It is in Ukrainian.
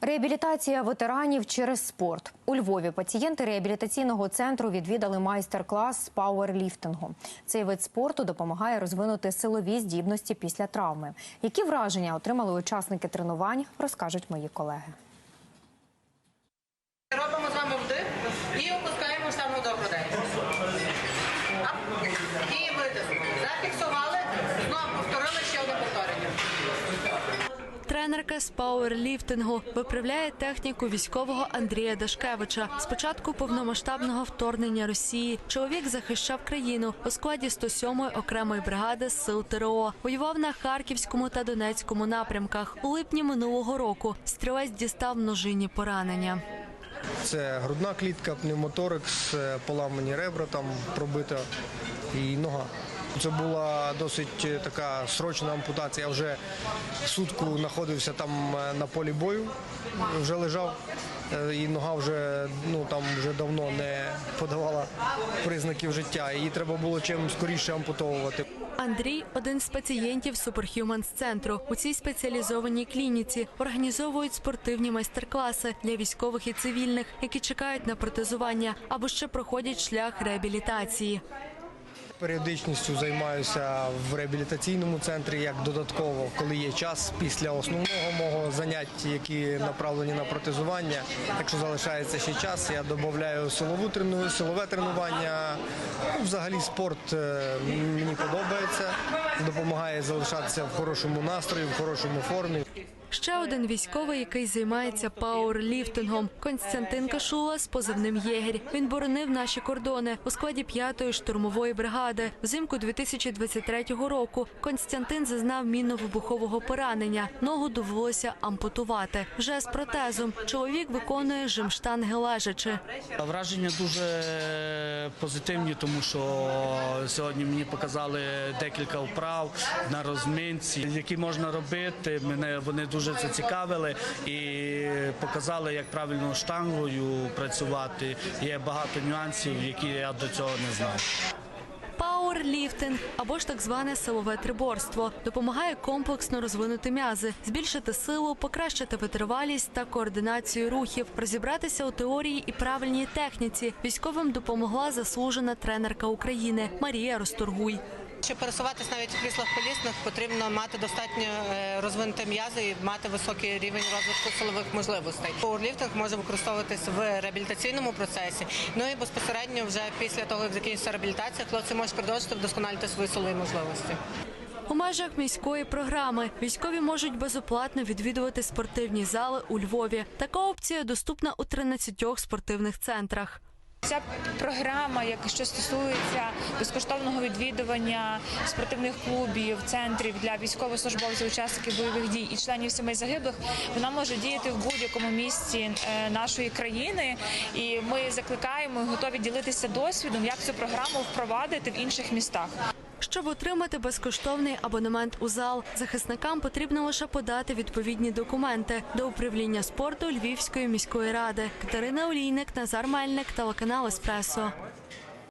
Реабілітація ветеранів через спорт у Львові. Пацієнти реабілітаційного центру відвідали майстер-клас з пауерліфтингу. Цей вид спорту допомагає розвинути силові здібності після травми. Які враження отримали учасники тренувань, розкажуть мої колеги. Тренерка з пауерліфтингу виправляє техніку військового Андрія Дашкевича. З початку повномасштабного вторгнення Росії чоловік захищав країну у складі 107-ї окремої бригади сил ТРО. Воював на Харківському та Донецькому напрямках. У липні минулого року стрілець дістав множинні поранення. Це грудна клітка, пневмоторикс, е, поламані ребра там пробита і нога. Це була досить е, така срочна ампутація. Я вже сутку знаходився там е, на полі бою, вже лежав, е, і нога вже ну там вже давно не подавала признаків життя. Її треба було чим скоріше ампутовувати. Андрій один з пацієнтів Superhumans центру. У цій спеціалізованій клініці організовують спортивні майстер-класи для військових і цивільних, які чекають на протезування або ще проходять шлях реабілітації. Періодичністю займаюся в реабілітаційному центрі як додатково, коли є час після основного мого заняття, які направлені на протезування. Якщо залишається ще час, я додаю силову трену, силове тренування. Ну, Взагалі спорт е, мені подобається, допомагає залишатися в хорошому настрої, в хорошому формі. Ще один військовий, який займається пауерліфтингом. Константин Кашула з позивним Єгерь. Він боронив наші кордони у складі 5-ї штурмової бригади. Взимку 2023 року Константин зазнав мінно-вибухового поранення. Ногу довелося ампутувати. Вже з протезом чоловік виконує жим-штанги лежачи. Враження дуже позитивні, тому що сьогодні мені показали декілька вправ на розминці, які можна робити. Мене вони дуже зацікавили і показали, як правильно штангою працювати. Є багато нюансів, які я до цього не знав. Пауерліфтинг або ж так зване силове триборство допомагає комплексно розвинути м'язи, збільшити силу, покращити витривалість та координацію рухів, розібратися у теорії і правильній техніці. Військовим допомогла заслужена тренерка України Марія Ростургуй. Щоб пересуватись навіть в кріслах колісних, потрібно мати достатньо е, розвинуті м'язи і мати високий рівень розвитку силових можливостей. Пауерліфтинг може використовуватись в реабілітаційному процесі. Ну і безпосередньо вже після того, як закінчиться реабілітація, хлопці можуть продовжити вдосконалювати свої силові можливості. У межах міської програми військові можуть безоплатно відвідувати спортивні зали у Львові. Така опція доступна у 13 спортивних центрах. Ця програма, як що стосується безкоштовного відвідування спортивних клубів, центрів для військовослужбовців, учасників бойових дій і членів сімей загиблих, вона може діяти в будь-якому місці е, нашої країни. І ми закликаємо готові ділитися досвідом, як цю програму впровадити в інших містах. Щоб отримати безкоштовний абонемент у зал, захисникам потрібно лише подати відповідні документи до управління спорту Львівської міської ради. Катерина Олійник, Назар Мельник, телеканал Еспресо.